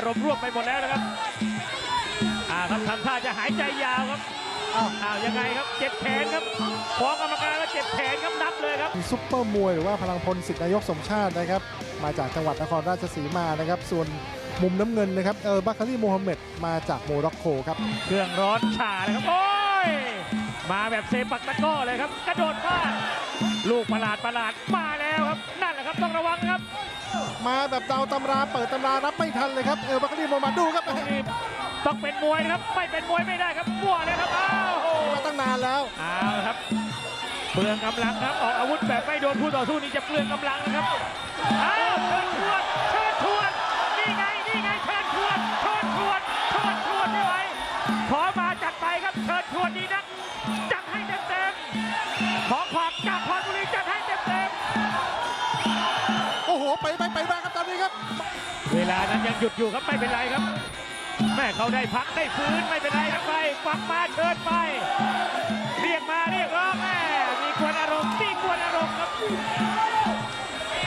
อารมณ์ร่วมไปหมดแล้วนะครับอ่าครับทำท่าจะหายใจยาวครับอ้าวอ้าวยังไงครับเจ็บแขนครับฟ้องกรรมการแล้วเจ็บแขนครับนับเลยครับมีซุปเปอร์มวยหรือว่าพลังพลสิทธินายกสมชาตินะครับ มาจากจังหวัดนครราชสีมานะครับ ส่วนมุมน้ำเงินนะครับเออบัคคารีโมฮัมเหม็ดมาจากโมร็อกโกครับ เครื่องร้อนฉ่าเลยครับโอ้ย มาแบบเซปักตะกร้อเลยครับ กระโดดฟาดลูกประหลาดประหลาดมาแล้วครับ นั่นแหละครับต้องระวังครับมาแบบเดาตำราเปิดตำรารับไม่ทันเลยครับเออบัคคารีโมฮัมเหม็ดดูครับนี่ต้องเป็นมวยนะครับไม่เป็นมวยไม่ได้ครับมั่วเลยครับอ้าวโอ้โหมาตั้งนานแล้วเอาละครับเปลืองกำลังครับออกอาวุธแบบไม่โดนคู่ต่อสู้นี่จะเปลืองกำลังนะครับอ้าวเชิญชวน วนดีนักจัดให้เต็มเต็มๆขอความจากพรบุรีจัดให้เต็มเต็มโอ้โหไปไปไปมาครับตอนนี้ครับๆเวลานั้นยังหยุดอยู่ครับไม่เป็นไรครับ แม่เขาได้พักได้ฟื้นไม่เป็นไรครับไปฟังมาเชิญไป เรียกมาเรียกร้องแม่มีกวนอารมณ์มีกวนอารมณ์ครับ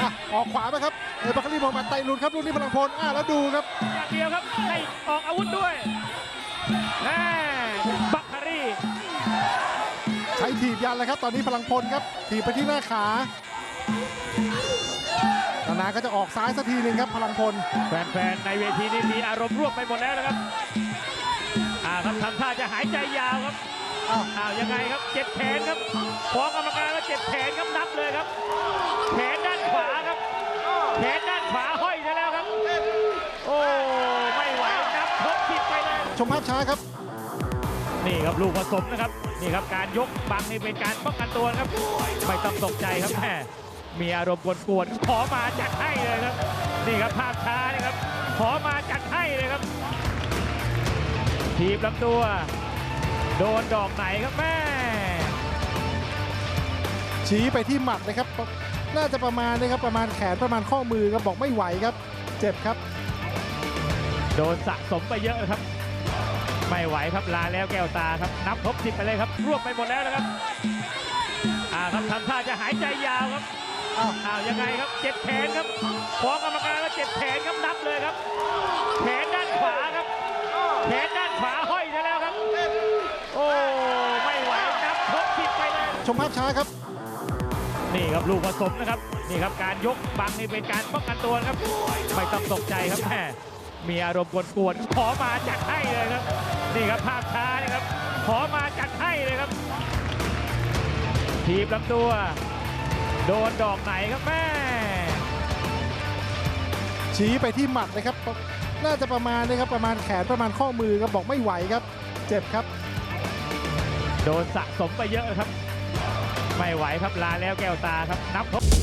อะออกขวาไปครับเออบัคคารีโมฮัมเหม็ดไตลุนครับลูกนี้พลังพลอะแล้วดูครับอย่างเดียวครับให้ออกอาวุธด้วย ใช้ถีบยันเลยครับ ตอนนี้พลังพลครับถีบไปที่หน้าขานานาก็จะออกซ้ายสักทีหนึ่งครับพลังพลแฟนๆในเวทีนี่มีอารมณ์ร่วมไปหมดแล้วนะครับอ่าครับทำท่าจะหายใจยาวครับอ้าวอ้าวยังไงครับเจ็บแขนครับฟ้องกรรมการแล้วเจ็บแขนครับนับเลยครับแขนด้านขวาครับแขนด้านขวาห้อยซะแล้วครับ โอ้ไม่ไหวนับทบผิดไปเลยชมภาพช้าครับ นี่ครับลูกผสมนะครับนี่ครับการยกบังนี่เป็นการป้องกันตัวนะครับไม่ต้องตกใจครับแม่มีอารมณ์กวนๆขอมาจัดให้เลยครับ นี่ครับภาพช้านี่ครับ ขอมาจัดให้เลยครับทีบลำตัว โดนดอกไหนครับแม่ ชี้ไปที่หมัดนะครับ น่าจะประมาณนะครับประมาณแขนประมาณข้อมือครับบอกไม่ไหวครับ เจ็บครับ โดนสะสมไปเยอะนะครับ ไม่ไหวครับลาแล้วแก้วตาครับ นับทบสิบไปเลยครับ รวบไปหมดแล้วนะครับอ่าครับทำท่าจะหายใจยาวครับอ้าวอ้าวยังไงครับเจ็บแขนครับฟ้องกรรมการแล้วเจ็บแขนครับนับเลยครับแขนด้านขวาครับแขนด้านขวาห้อยซะแล้วครับ โอ้ไม่ไหวนับทบสิบไปเลยชมภาพช้าครับ นี่ครับลูกผสมนะครับนี่ครับการยกบังนี่เป็นการป้องกันตัวนะครับไม่ต้องตกใจครับแม่ มีอารมณ์กวนๆขอมาจัดให้เลยครับ นี่ครับภาพช้านี่ครับ ขอมาจัดให้เลยครับ ทีบลำตัว โดนดอกไหนครับแม่ชี้ไปที่หมัดนะครับ น่าจะประมาณนะครับประมาณแขนประมาณข้อมือครับบอกไม่ไหวครับ เจ็บครับ โดนสะสมไปเยอะครับ ไม่ไหวครับลาแล้วแก้วตาครับนับทบ